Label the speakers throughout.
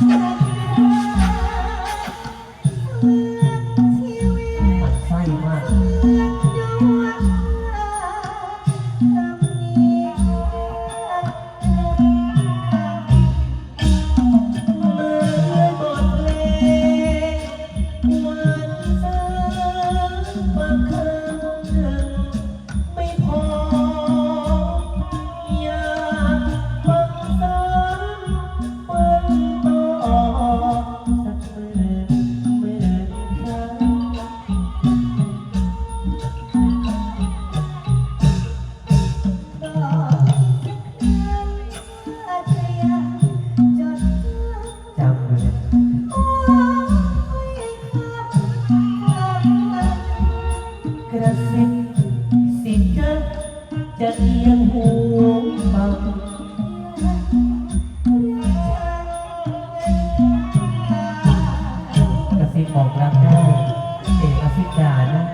Speaker 1: Thank you.
Speaker 2: จะ
Speaker 1: เอียงหูฟัง
Speaker 2: กระซิบอกรักเจ้าเอกอสิกานะ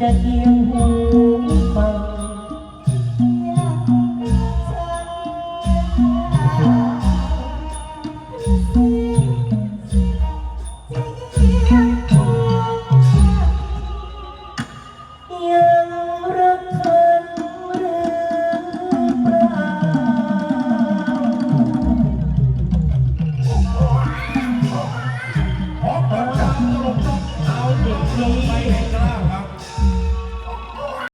Speaker 2: จะเคีย
Speaker 1: มหู ลงไปแห่ง
Speaker 2: กล้า